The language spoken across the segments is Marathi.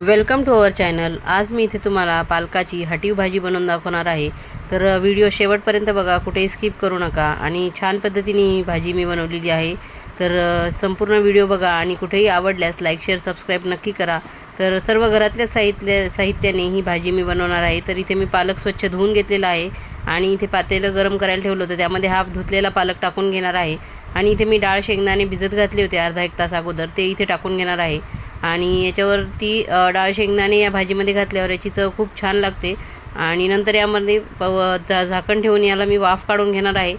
वेलकम टू अवर चॅनल आज मी इथे तुम्हाला पालकाची हटीव भाजी बनवून दाखवणार आहे. तर व्हिडिओ शेवटपर्यंत बघा कुठेही स्किप करू नका. आणि छान पद्धतीने ही भाजी मी बनवलेली आहे. तर संपूर्ण व्हिडिओ बघा आणि कुठेही आवडल्यास लाईक शेअर सबस्क्राईब नक्की करा. तर सर्व घरातल्या साहित्य साहित्याने ही भाजी मी बनवणार आहे. तर इथे मी पालक स्वच्छ धुवून घेतलेला आहे. आणि इथे पातेलं गरम करायला ठेवलं होतं. त्यामध्ये हा धुतलेला पालक टाकून घेणार आहे. आणि इथे मी डाळ शेंगदाणे भिजत घातले होते अर्धा एक तास अगोदर. ते इथे टाकून घेणार आहे. आणि याच्यावरती डाळ शेंगदाणे या भाजीमध्ये घातल्यावर याची चव खूप छान लागते. आणि नंतर यामध्ये पव झा- झाकण ठेवून याला मी वाफ काढून घेणार आहे.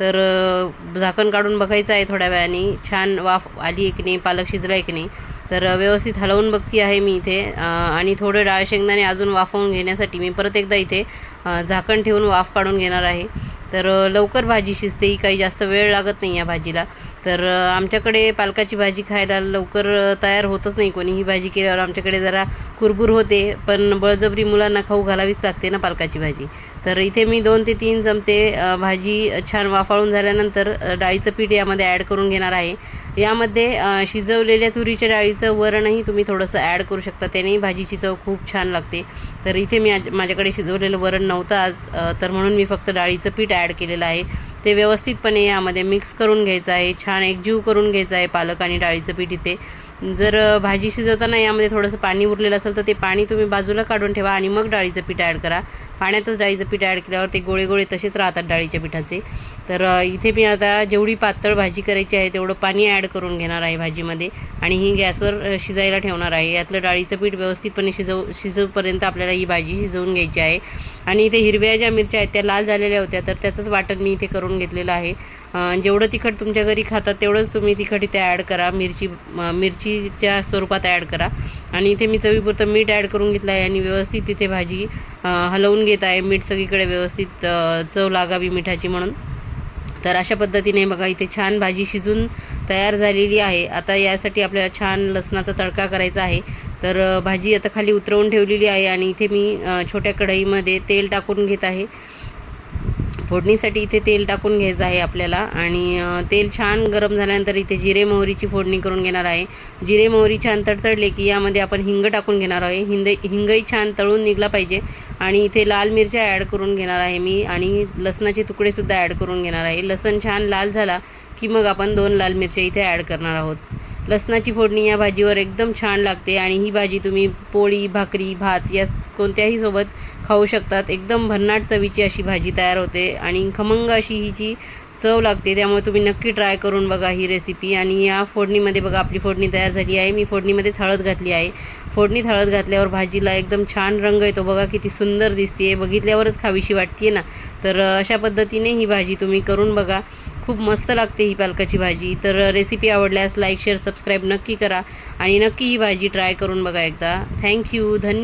तर झाकण काढून बघायचं आहे थोड्या वेळाने. छान वाफ आली आहे की नाही पालक शिजला आहे की नाही. तर व्यवस्थित हलवून बघती आहे मी इथे. आणि थोडं डाळ शेंगदाणे अजून वाफवून घेण्यासाठी मी परत एकदा इथे झाकण ठेवून वाफ काढून घेणार आहे. तर लवकर भाजी शिजते. ही काही जास्त वेळ लागत नाही या भाजीला. तर आमच्याकडे पालकाची भाजी खायला लवकर तयार होतच नाही. कोणी ही भाजी केल्यावर आमच्याकडे जरा कुरबुर होते पण बळजबरी मुलांना खाऊ घालावीच लागते ना पालकाची भाजी. तर इथे मी दोन ते तीन चमचे भाजी छान वाफाळून झाल्यानंतर डाळीचं पीठ यामध्ये ॲड करून घेणार आहे. यामध्ये शिजवलेल्या तुरीच्या डाळीचं वरणही तुम्ही थोडंसं ॲड करू शकता. त्यानेही भाजीची चव खूप छान लागते. तर इथे मी आज माझ्याकडे शिजवलेलं वरण नव्हतं आज तर म्हणून मी फक्त डाळीचं पीठ ॲड केलेलं आहे. ते व्यवस्थितपणे यामध्ये मिक्स करून घ्यायचं आहे. छान एकजीव करून घ्यायचं आहे पालक आणि डाळीचं पीठ इथे. जर भाजी शिजवताना यामध्ये थोडंसं पाणी उरलेलं असेल तर ते पाणी तुम्ही बाजूला काढून ठेवा आणि मग डाळीचं पीठ ॲड करा. पाण्यातच डाळीचं पीठ ॲड केल्यावर ते गोळे गोळे तसेच राहतात डाळीच्या पिठाचे. तर इथे मी आता जेवढी पातळ भाजी करायची आहे तेवढं पाणी ॲड करून घेणार आहे भाजीमध्ये आणि ही गॅसवर शिजायला ठेवणार आहे. यातलं डाळीचं पीठ व्यवस्थितपणे शिजव शिजवपर्यंत आपल्याला ही भाजी शिजवून घ्यायची आहे. आणि इथे हिरव्या ज्या मिरच्या आहेत त्या लाल झालेल्या होत्या तर त्याचंच वाटण मी इथे करून घेतलेलं आहे. जेवढं तिखट तुमच्या घरी खातात तेवढंच तुम्ही तिखट इथे ॲड करा. मिरची मिरची भाजीच्या स्वरूपात ॲड करा. आणि इथे मी चवीपुरतं मीठ ॲड करून घेतलं आहे आणि व्यवस्थित तिथे भाजी हलवून घेत आहे. मीठ सगळीकडे व्यवस्थित चव लागावी मिठाची म्हणून. तर अशा पद्धतीने बघा इथे छान भाजी शिजून तयार झालेली आहे. आता यासाठी आपल्याला छान लसणाचा तडका करायचा आहे. तर भाजी आता खाली उतरवून ठेवलेली आहे आणि इथे मी छोट्या कढईमध्ये तेल टाकून घेत आहे. फोडणीसाठी इथे तेल टाकून घ्यायचं आहे आपल्याला. आणि तेल छान गरम झाल्यानंतर इथे जिरे मोहरीची फोडणी करून घेणार आहे. जिरे मोहरी छान तडतडले की यामध्ये आपण हिंग टाकून घेणार आहे. हिंद हिंगही छान तळून निघला पाहिजे. आणि इथे लाल मिरच्या ॲड करून घेणार आहे मी. आणि लसणाचे तुकडेसुद्धा ॲड करून घेणार आहे. लसण छान लाल झाला की मग आपण दोन लाल मिरच्या इथे ॲड करणार आहोत. लसणाची फोडणी या भाजीवर एकदम छान लागते आणि ही भाजी तुम्ही पोळी भाकरी भात या कोणत्याही सोबत खाऊ शकतात. एकदम भन्नाट चवीची अशी भाजी तयार होते आणि खमंग अशी हिची चव लागते त्यामुळे तुम्ही नक्की ट्राय करून बघा ही रेसिपी आणि या फोडणीमध्ये बघा आपली फोडणी तयार झाली आहे. मी फोडणीमध्येच हळद घातली आहे. फोडणीत हळद घातल्यावर भाजीला एकदम छान रंग येतो. बघा किती सुंदर दिसते बघितल्यावरच खावीशी वाटते ना? तर अशा पद्धतीने ही भाजी तुम्ही करून बघा. खूप मस्त लागते ही पालकाची भाजी. तर रेसिपी आवडल्यास लाईक शेअर सबस्क्राईब नक्की करा. आणि नक्की ही भाजी ट्राय करून बघा एकदा. थँक्यू धन्य